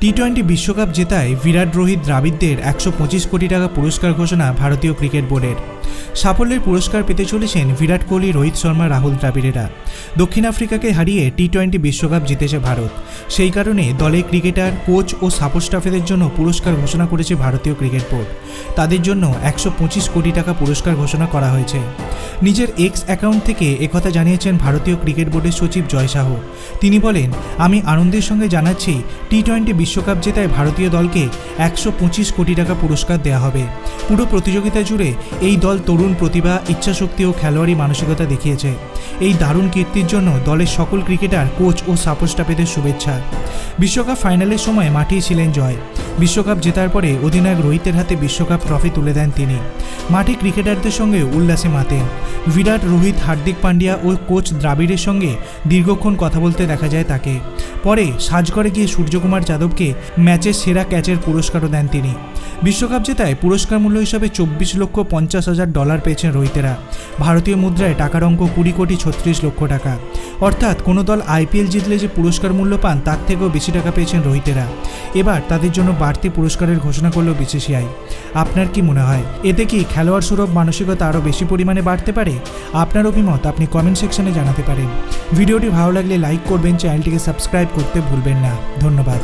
T twenty বিশ্বকাপ জেতায় বিরাট রোহিত দ্রাবিড়দের একশো পঁচিশ কোটি টাকা পুরস্কার ঘোষণা ভারতীয় ক্রিকেট বোর্ডের। সাফল্যের পুরস্কার পেতে চলেছেন বিরাট কোহলি, রোহিত শর্মা, রাহুল দ্রাবিড়েরা। দক্ষিণ আফ্রিকাকে হারিয়ে টি টোয়েন্টি বিশ্বকাপ জিতেছে ভারত। সেই কারণে দলের ক্রিকেটার, কোচ ও সাপোর্ট স্টাফেদের জন্য পুরস্কার ঘোষণা করেছে ভারতীয় ক্রিকেট বোর্ড। তাদের জন্য একশো পঁচিশ কোটি টাকা পুরস্কার ঘোষণা করা হয়েছে। নিজের এক্স অ্যাকাউন্ট থেকে একথা জানিয়েছেন ভারতীয় ক্রিকেট বোর্ডের সচিব জয় শাহ তিনি বলেন, আমি আনন্দের সঙ্গে জানাচ্ছি টি টোয়েন্টি বিশ্বকাপ জেতায় ভারতীয় দলকে একশো পঁচিশ কোটি টাকা পুরস্কার দেওয়া হবে। পুরো প্রতিযোগিতা জুড়ে এই দল তরুণ প্রতিভা, ইচ্ছাশক্তি ও খেলোয়াড়ি মানসিকতা দেখিয়েছে। এই দারুণ কীর্তির জন্য দলের সকল ক্রিকেটার, কোচ ও সাপোর্ট স্টাফেদের শুভেচ্ছা। বিশ্বকাপ ফাইনালের সময় মাঠেই ছিলেন জয়। বিশ্বকাপ জেতার পরে অধিনায়ক রোহিতের হাতে বিশ্বকাপ ট্রফি তুলে দেন তিনি। মাঠে ক্রিকেটারদের সঙ্গে উল্লাসে মাতেন বিরাট, রোহিত, হার্দিক পান্ডিয়া ও কোচ দ্রাবিড়ের সঙ্গে দীর্ঘক্ষণ কথা বলতে দেখা যায় তাকে। পরে সাজঘরে গিয়ে সূর্যকুমার যাদবকে ম্যাচের সেরা ক্যাচের পুরস্কারও দেন তিনি। বিশ্বকাপ জেতায় পুরস্কার মূল্য হিসাবে চব্বিশ লক্ষ পঞ্চাশ হাজার ডলার পেয়েছেন রোহিতেরা। ভারতীয় মুদ্রায় টাকার অঙ্ক কুড়ি কোটি ছত্রিশ লক্ষ টাকা। অর্থাৎ কোনো দল আইপিএল জিতলে যে পুরস্কার মূল্য পান, তার থেকেও বেশি টাকা পেয়েছেন রোহিতেরা। এবার তাদের জন্য বাড়তি পুরস্কারের ঘোষণা করল বিসিসিআই। আপনার কি মনে হয়? এতে কি খেলোয়াড় সুলভ মানসিকতা আরও বেশি পরিমাণে বাড়তে পারে? আপনার অভিমত আপনি কমেন্ট সেকশনে জানাতে পারেন। ভিডিওটি ভালো লাগলে লাইক করবেন চ্যানেলটিকে সাবস্ক্রাইব করতে ভুলবেন না। ধন্যবাদ।